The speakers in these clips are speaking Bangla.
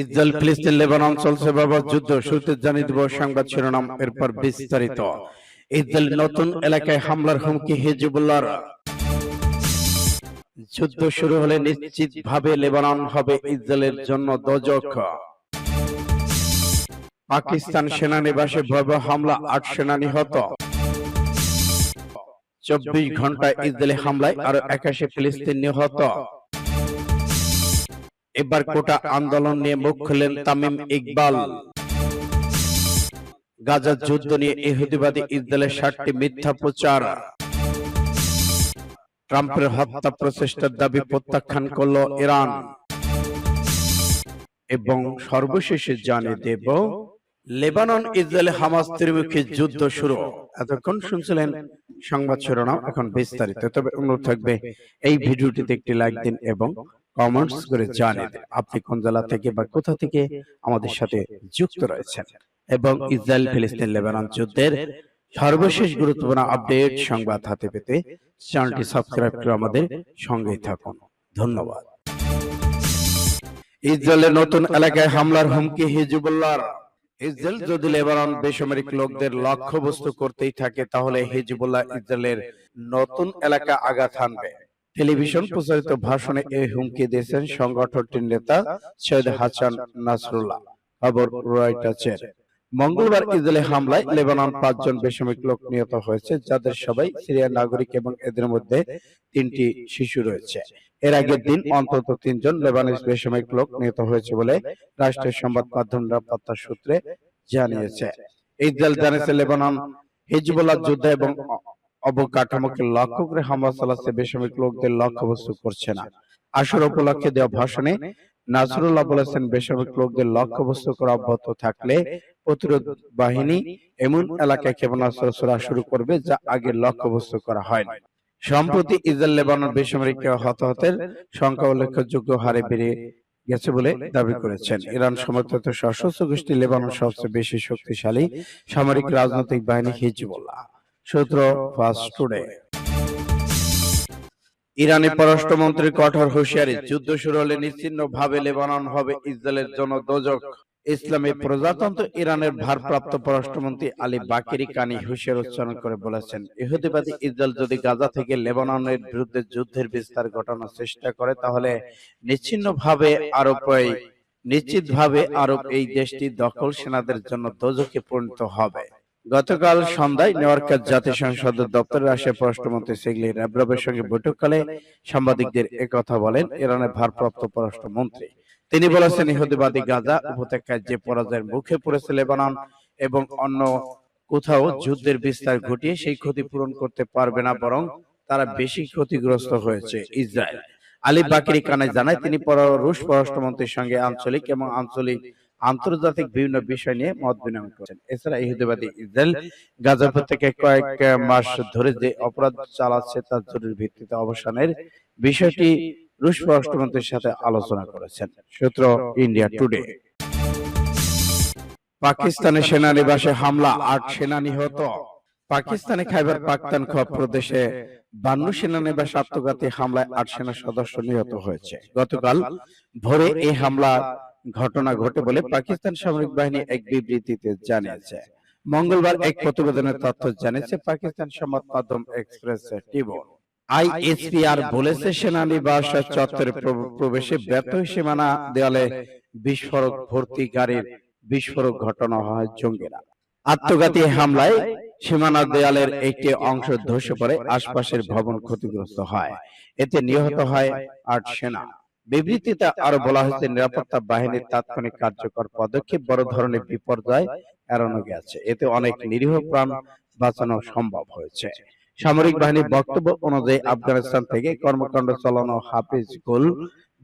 ইসরায়েল ফিলিস্তিন লেবানন চলছে বাবা যুদ্ধ শুরুতে জানিয়ে দেব সংবাদ শিরোনাম, এরপর বিস্তারিত। ইসরায়েল নতুন এলাকায় হামলার হুমকি, হিজবুল্লাহর। যুদ্ধ শুরু হলে নিশ্চিতভাবে লেবানন হবে ইসরায়েলের জন্য দোজক। পাকিস্তান সেনানিবাসে ভয়াবহ হামলা, আট সেনা নিহত। চব্বিশ ঘন্টায় ইসরায়েলি হামলায় আরও একাশি ফিলিস্তিন নিহত। এবার কোটা আন্দোলন নিয়ে মুখ খুললেন তামিম ইকবাল। গাজার যুদ্ধ নিয়ে ইহুদিবাদী ইসরায়েলের ষাটটি মিথ্যা প্রচার। ট্রাম্পের হত্যা প্রচেষ্টার দাবি প্রত্যাখ্যান করল ইরান। এবং সর্বশেষে জানিয়ে দেব লেবানন ইসরায়েল হামাস ত্রিমুখী যুদ্ধ শুরু। এতক্ষণ শুনছিলেন সংবাদ শিরোনাম এখন বিস্তারিত। তবে অনুরোধ থাকবে এই ভিডিওটিতে একটি লাইক দিন এবং কমেন্টস করে জানিয়ে দিন আপনি কোন জেলা থেকে বা কোথা থেকে আমাদের সাথে যুক্ত রয়েছেন। এবং ইসরায়েল ফিলিস্তিন লেবানন যুদ্ধের সর্বশেষ গুরুত্বপূর্ণ আপডেট সংবাদ হাতে পেতে চ্যানেলটি সাবস্ক্রাইব করে আমাদের সঙ্গেই থাকুন। ধন্যবাদ। ইসরায়েলের নতুন এলাকায় হামলার হুমকি হিজবুল্লাহর। ইসরায়েল যদি লেবানন বেসামরিক লোকদের লক্ষ্যবস্তু করতেই থাকে তাহলে হিজবুল্লাহ ইসরায়েলের নতুন এলাকা আঘাত হানবে। টেলিভিশন প্রচারিত ভাষণে এই হুমকি দিয়েছেন সংগঠনটির নেতা সৈয়দ হাসান নাসরুল্লাহ। খবর রয়টার্সের। মঙ্গলবার ইসরায়েলি হামলায় লেবানন পাঁচজন বেসামরিক লোক নিহত হয়েছে যাদের সবাই সিরিয়ার নাগরিক এবং এদের মধ্যে তিনটি শিশু রয়েছে। এর আগের দিন অন্তত তিনজন লেবানিজ বেসামরিক লোক নিহত হয়েছে বলে রাষ্ট্রের সংবাদ মাধ্যম নিরাপত্তা সূত্রে জানিয়েছে। ইসরায়েল জানিয়েছে লেবানন হিজবুল্লাহ যুদ্ধ এবং অবকাঠামোকে লক্ষ্য করে হামলা চালাচ্ছে বেসামরিক লোকদের লক্ষ্যবস্তু করছে না। আসর উপলক্ষে দেওয়া ভাষণে নাসরুল্লাহ বলেছেন বেসামরিক লোকদের লক্ষ্যবস্তু করা অব্যাহত থাকলে প্রতিরোধ বাহিনী এমন এলাকায় ক্ষেপণাস্ত্র ছোড়া শুরু করবে যা আগে লক্ষ্যবস্তু করা হয়নি। সম্প্রতি ইসরায়েল, লেবানন বেসামরিক হতাহতের সংখ্যা উল্লেখযোগ্য হারে বেড়ে গেছে বলে দাবি করেছেন। ইরান সমর্থিত সশস্ত্র গোষ্ঠী লেবানন সবচেয়ে বেশি শক্তিশালী সামরিক রাজনৈতিক বাহিনী হিজবুল্লাহ। সূত্র ফাস্ট টুডে। ইরানি পররাষ্ট্রমন্ত্রী কঠোর হুঁশিয়ারি যুদ্ধ শুরু হলে নিশ্চিন্ন ভাবে লেবানন হবে ইসরায়েলের জন্য দোজক ইসলামী প্রজাতন্ত্র ইরানের ভারপ্রাপ্ত পররাষ্ট্রমন্ত্রী আলী বাকিরি কানি হুঁশিয়ার উচ্চারণ করে বলেছেন ইহুদিবাদী ইসরায়েল যদি গাজা থেকে লেবাননের বিরুদ্ধে যুদ্ধের বিস্তার ঘটানোর চেষ্টা করে তাহলে নিশ্চিন্ন ভাবে আরব নিশ্চিতভাবে আরব এই দেশটি দখল সেনাদের জন্য দোজকে পরিণত হবে। গতকাল সন্ধ্যায় নিউইয়র্কের জাতিসংঘ সদর দপ্তরে আসে পররাষ্ট্রমন্ত্রী সেগলি র্যাব্রবের সঙ্গে বৈঠককালে সাংবাদিকদের একথা বলেন ইরানের ভারপ্রাপ্ত পররাষ্ট্রমন্ত্রী। তিনি বলেছেন ইহুদিবাদী গাজা উপত্যকায় যে পরাজয়ের মুখে পড়েছে লেবানন এবং অন্য কোথাও যুদ্ধের বিস্তার ঘটিয়ে সেই ক্ষতি পূরণ করতে পারবে না বরং তারা বেশি ক্ষতিগ্রস্ত হয়েছে ইসরায়েল। আলী বাকিরি কানে জানায় তিনি রুশ পররাষ্ট্রমন্ত্রীর সঙ্গে আঞ্চলিক এবং আঞ্চলিক আন্তর্জাতিক বিভিন্ন বিষয় নিয়ে মত বিনিময় করেছেন। এছাড়া ইহুদিবাদী ইসরায়েল গাজা উপত্যকায় কয়েক মাস ধরে যে অপরাধ চালাচ্ছে তার জরুরি ভিত্তিতে অবসানের বিষয়টি রুশ পররাষ্ট্রমন্ত্রীর সাথে আলোচনা করেছেন। সূত্র ইন্ডিয়া টুডে। পাকিস্তানের সেনানিবাসে হামলা, আট সেনা নিহত। পাকিস্তানে খাইবার পাখতানখোয়া প্রদেশে বান্ন সেনানিবাস আত্মঘাতী হামলায় আট সেনা সদস্য নিহত হয়েছে। গতকাল ভোরে এই হামলা ঘটনা ঘটে বলে পাকিস্তান সামরিক বাহিনী এক বিবৃতিতে জানিয়েছে। মঙ্গলবার এক প্রতিবেদনের তথ্য জানিয়েছে পাকিস্তান সংবাদ মাধ্যম এক্সপ্রেস টিভি আইএসপিআর বলেছে সেনানিবাস চত্বরে প্রবেশে ব্যর্থ সীমানা দেওয়ালে বিস্ফোরক ভর্তি গাড়ির বিস্ফোরক ঘটনা হয় জঙ্গিরা। আত্মঘাতী হামলায় সীমানা দেয়ালের একটি অংশ ধসে পড়ে আশপাশের ভবন ক্ষতিগ্রস্ত হয়। এতে নিহত হয় আট সেনা। বিবৃতিতে আরও বলা হয়েছে নিরাপত্তা বাহিনীর তাৎক্ষণিক কার্যকর পদক্ষেপ বড় ধরনের বিপর্যয় এড়ানো গেছে। এতে অনেক নিরীহ প্রাণ বাঁচানো সম্ভব হয়েছে। সামরিক বাহিনীর বক্তব্য অনুযায়ী আফগানিস্তান থেকে কর্মকাণ্ড চালানো হাফিজ গুল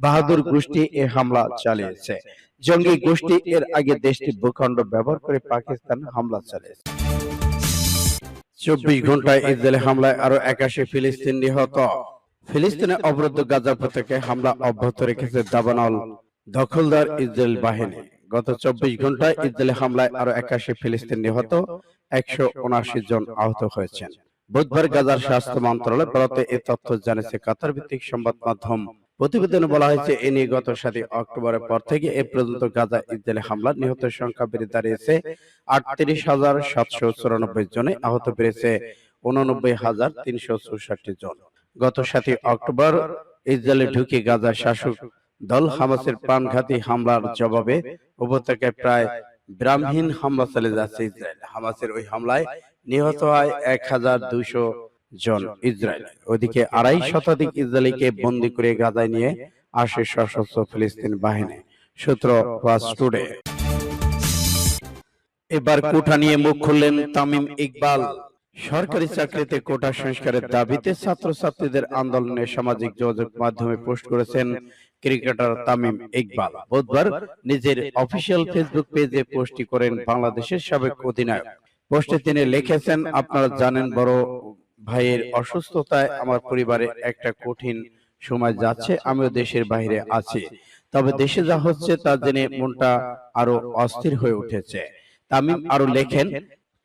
বাহাদুর গোষ্ঠী এ হামলা চালিয়েছে। জঙ্গি গোষ্ঠী এর আগে দেশটি ভূখণ্ড ব্যবহার করে পাকিস্তান হামলা চালিয়েছে। চব্বিশ ঘন্টায় ইসরায়েলি হামলায় আরও একাশি ফিলিস্তিন নিহত। ফিলিস্তিনে অবরুদ্ধ গাজা উপত্যকায় হামলা অব্যাহত রেখেছে দাবানল দখলদার ইসরায়েল বাহিনী। গত চব্বিশ ঘন্টায় ইসরায়েলি হামলায় আরও একাশি ফিলিস্তিন নিহত একশো উনআশি জন আহত হয়েছেন। বুধবার গাজার স্বাস্থ্য মন্ত্রণালয় ভারতে এ তথ্য জানিয়েছে কাতার ভিত্তিক সংবাদ মাধ্যম। প্রতিবেদনে বলা হয়েছে এ নিয়ে গত সাতই অক্টোবরের পর থেকে এ পর্যন্ত গাজা ইসরায়েলি হামলা নিহতের সংখ্যা বেড়ে দাঁড়িয়েছে আটত্রিশ হাজার সাতশো চুরানব্বই জনে আহত বেড়েছে উননব্বই হাজার তিনশো চৌষট্টি জন গত সাতই অক্টোবর ইসরায়েলে ঢুকে গাজা শাসক দল হামাসের প্রাণঘাতী হামলার জবাবে উপত্যকায় প্রায় বিরামহীন হামলা চালিয়ে যাচ্ছে ইসরায়েল। হামাসের ওই হামলায় নিহত হয় এক হাজার দুইশো জন ইসরায়েল। ওদিকে আড়াই শতাধিক ইসরায়েলিকে বন্দি করে গাজায় নিয়ে আসে সশস্ত্র ফিলিস্তিন বাহিনী, সূত্র ওয়াজ টুডে। এবার কোটা নিয়ে মুখ খুললেন তামিম ইকবাল। সরকারি চাকরিতে কোটা সংস্কারের দাবিতে ছাত্রছাত্রীদের আন্দোলনে সামাজিক যোগাযোগ মাধ্যমে পোস্ট করেছেন ক্রিকেটার তামিম ইকবাল। বুধবার নিজের অফিসিয়াল ফেসবুক পেজে পোস্টটি করেন বাংলাদেশের সাবেক অধিনায়ক। পোস্টে তিনি লিখেছেন আপনারা জানেন বড় ভাইয়ের অসুস্থতায় আমার পরিবারে একটা কঠিন সময় যাচ্ছে আমিও দেশের বাইরে আছি। তবে দেশে যা হচ্ছে তা জেনে মনটা আরও অস্থির হয়ে উঠেছে। তামিম আরও লেখেন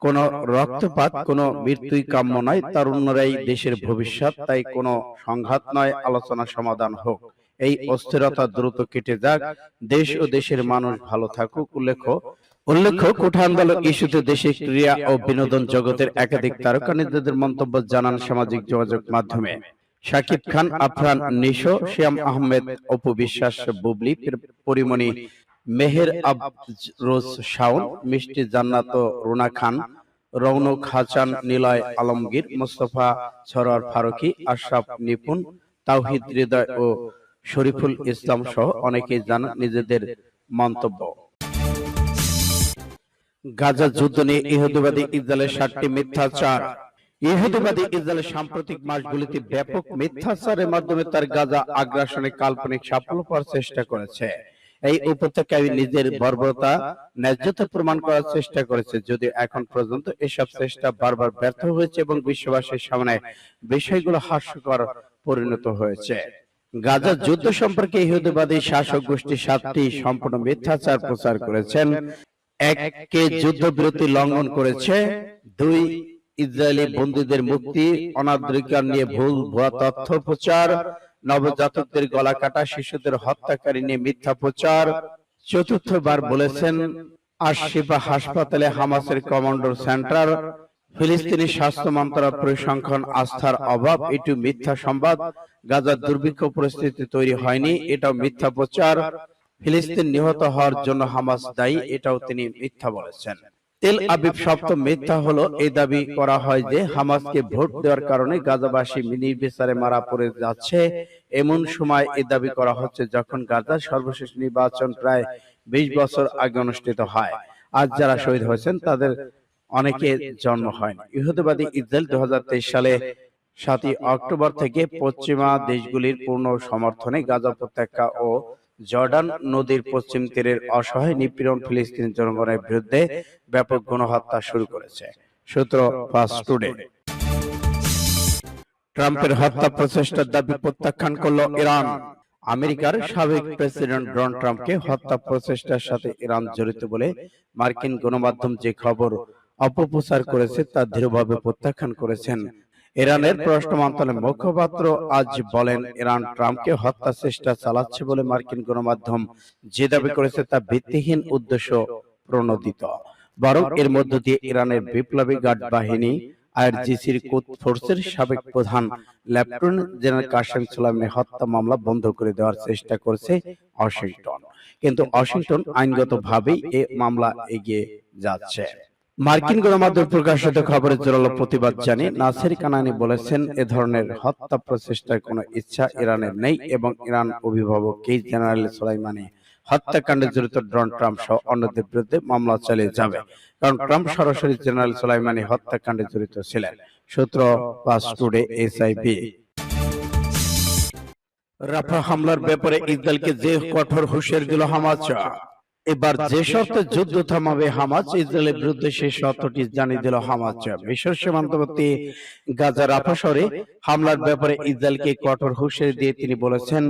কোন রক্তপাত, কোন মৃত্যুই কাম্য নয় তারুণ্যরাই দেশের ভবিষ্যৎ, তাই কোনো সংঘাত নয়, আলোচনা সমাধান হোক। এই অস্থিরতা দ্রুত কেটে যাক, দেশ ও দেশের মানুষ ভালো থাকুক, উল্লেখ্য উল্লেখ্য কোঠা আন্দোলন ইস্যুতে দেশে ক্রীড়া ও বিনোদন জগতের একাধিক তারকা নেতাদের মন্তব্য জানান সামাজিক যোগাযোগ মাধ্যমে। শাকিব খান, আফরান, নিশো, শ্যাম আহমেদ, অপু বিশ্বাস, বুবলি, পরিমণি মেহের আফরোজ শাওন মিষ্টি জান্নাত রুনা খান রৌনক হাসান নিলয় আলমগীর মোস্তফা সরোয়ার ফারুকি আশরাফ নিপুন তাওহিদ হৃদয় ও শরীফুল ইসলাম সহ অনেকেই জানান নিজেদের মন্তব্য। গাজা যুদ্ধ নিয়ে ইহুদিবাদী ইসরায়েলের সাতটি মিথ্যাচার। ইহুদিবাদী ইসরায়েলের সাম্প্রতিক মাসগুলিতে ব্যাপক মিথ্যাচারের মাধ্যমে তার গাজা আগ্রাসনে কাল্পনিক সাফল্য পাওয়ার চেষ্টা করেছে। এই উপত্যকায় নিজের বর্বরতা ন্যায্যতা প্রমাণ করার চেষ্টা করেছে। যদিও এখন পর্যন্ত এসব চেষ্টা বারবার ব্যর্থ হয়েছে এবং বিশ্ববাসীর সামনে বিষয়গুলো হাস্যকর পরিণত হয়েছে। গাজা যুদ্ধ সম্পর্কে ইহুদিবাদী শাসক গোষ্ঠী সাতটি সম্পূর্ণ মিথ্যাচার প্রচার করেছেন। এককে যুদ্ধবিরতি লঙ্ঘন করেছে দুই ইসরায়েলি বন্দীদের মুক্তি অনাদরিকার নিয়ে ভুল ভুয়া তথ্য প্রচার নবজাতকদের গলা কাটা শিশুদের হত্যাকারী নিয়ে মিথ্যা প্রচার। চতুর্থবার বলেছেন আশিফা হাসপাতালে হামাসের কমান্ডার সেন্টার। ফিলিস্তিনি স্বাস্থ্য মন্ত্রণালয় পরিসংখ্যান আস্থার অভাব, এটি মিথ্যা সংবাদ। গাজার দুর্ভিক্ষ পরিস্থিতি তৈরি হয়নি, এটাও মিথ্যা প্রচার। ফিলিস্তিন নিহত হওয়ার জন্য হামাস দায়ী, এটাও তিনি মিথ্যা বলেছেন। তেল আবিব সপ্তম মিথ্যা হলো এই দাবি করা হয় যে হামাসকে ভোট দেওয়ার কারণে গাজাবাসী নির্বিচারে মারা পড়ে যাচ্ছে। এমন সময় এই দাবি করা হচ্ছে যখন গাজার সর্বশেষ নির্বাচন প্রায় বিশ বছর আগে অনুষ্ঠিত হয়। আজ যারা শহীদ হয়েছেন তাদের অনেকে জন্ম হয়নি। ইহুদিবাদী ইসরায়েল দু হাজার তেইশ সালে সাতই অক্টোবর থেকে পশ্চিমা দেশগুলির পূর্ণ সমর্থনে গাজা উপত্যকা ও জর্ডান নদীর পশ্চিম তীরের অসহায় নিপীড়ন ফিলিস্তিন জনগণের বিরুদ্ধে ব্যাপক গণহত্যা শুরু করেছে। সূত্র ফাস্ট টুডে। ট্রাম্পের হত্যা প্রচেষ্টার দাবি প্রত্যাখ্যান করল ইরান। আমেরিকার সাবেক প্রেসিডেন্ট ডোনাল্ড ট্রাম্পকে হত্যা প্রচেষ্টার সাথে ইরান জড়িত বলে মার্কিন গণমাধ্যম যে খবর অপপ্রচার করেছে তা দৃঢ়ভাবে প্রত্যাখ্যান করেছেন ইরানের পররাষ্ট্র মন্ত্রণালয়ের মুখপাত্র আজ বলেন ইরান ট্রাম্পকে হত্যা চেষ্টা চালাচ্ছে বলে মার্কিন গণমাধ্যম যে দাবি করেছে তা ভিত্তিহীন উদ্দেশ্য প্রণোদিত। বরং এর মধ্য দিয়ে ইরানের বিপ্লবী গার্ড বাহিনী আইআরজিসির কোদ ফোর্সের সাবেক প্রধান লেফটেন্যান্ট জেনারেল কাশেম সুলাইমানের হত্যা মামলা বন্ধ করে দেওয়ার চেষ্টা করছে ওয়াশিংটন। কিন্তু ওয়াশিংটন আইনগতভাবেই এ মামলা এগিয়ে যাচ্ছে। মার্কিন গণমাধ্যম প্রকাশিত খবরের জোরালো প্রতিবাদ জানিয়ে নাসির কানানি বলেছেন, এ ধরনের হত্যা প্রচেষ্টার কোনো ইচ্ছা ইরানের নেই এবং ইরান অভিভাবক কেই জেনারেল সোলাইমানি হত্যাকাণ্ডে জড়িত ডোনাল্ড ট্রাম্প সহ অন্যদের বিরুদ্ধে মামলা চালিয়ে যাবে। কারণ ট্রাম্প সরাসরি জেনারেল সোলাইমানি হত্যাকাণ্ডে জড়িত ছিলেন। সূত্র পাস টুডে এসআইবি রাফা হামলার ব্যাপারে ইসরায়েলকে যে কঠোর হুঁশিয়ারি দিল হামাস এবার যে শর্তে যুদ্ধ থামাবে হামাজ ইসরায়েলের বিরুদ্ধে সেই শর্তটি জানিয়ে দিল হামাজ মিশর সীমান্তবর্তী গাজা রাফা শহরে হামলার ব্যাপারে ইসরায়েলকে কঠোর হুঁশিয়ারি দিয়ে তিনি বলেছেন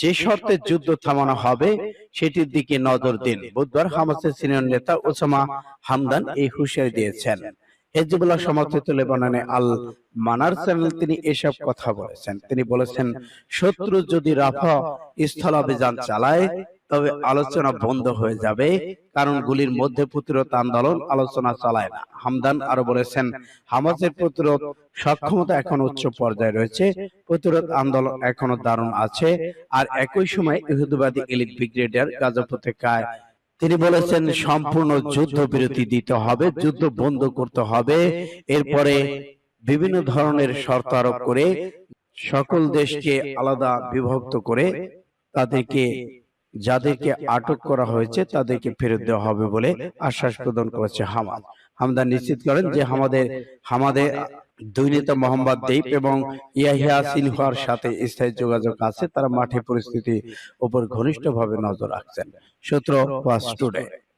যে শর্তে যুদ্ধ থামানো হবে সেটির দিকে নজর দিন। বুধবার হামাসের সিনিয়র নেতা ওসামা হামদান এই হুঁশিয়ারি দিয়েছেন। হেজবুল্লাহ সমর্থিত লেবাননে আল মানার চ্যানেল তিনি এসব কথা বলেছেন। তিনি বলেছেন শত্রু যদি রাফা স্থলাভিযান চালায় তবে আলোচনা বন্ধ হয়ে যাবে কারণ গুলির মধ্যে প্রতিরোধ আন্দোলন আলোচনা চালায় না। হামদান আরও বলেছেন হামাসের প্রতিরোধ সক্ষমতা এখন উচ্চ পর্যায়ে রয়েছে। প্রতিরোধ আন্দোলন এখনও দারুণ আছে। আর একই সময় ইহুদিবাদী এলিট ব্রিগেডিয়ার গাজা উপত্যকায় তিনি বলেছেন সম্পূর্ণ যুদ্ধ বিরতি দিতে হবে যুদ্ধ বন্ধ করতে হবে। এরপরে বিভিন্ন ধরনের শর্ত আরোপ করে সকল দেশকে আলাদা বিভক্ত করে তাদেরকে যাদেরকে আটক করা হয়েছে তাদেরকে ফেরত দেওয়া হবে বলে আশ্বাস প্রদান করেছে হামাদ। হামদান নিশ্চিত করেন যে আমাদের হামাদের দুই নেতা মোহাম্মদ দেব এবং ইয়াহিয়া সিনহার সাথে স্থায়ী যোগাযোগ আছে তারা মাঠে পরিস্থিতি উপর ঘনিষ্ঠভাবে নজর রাখছেন। সূত্র বা টুডে।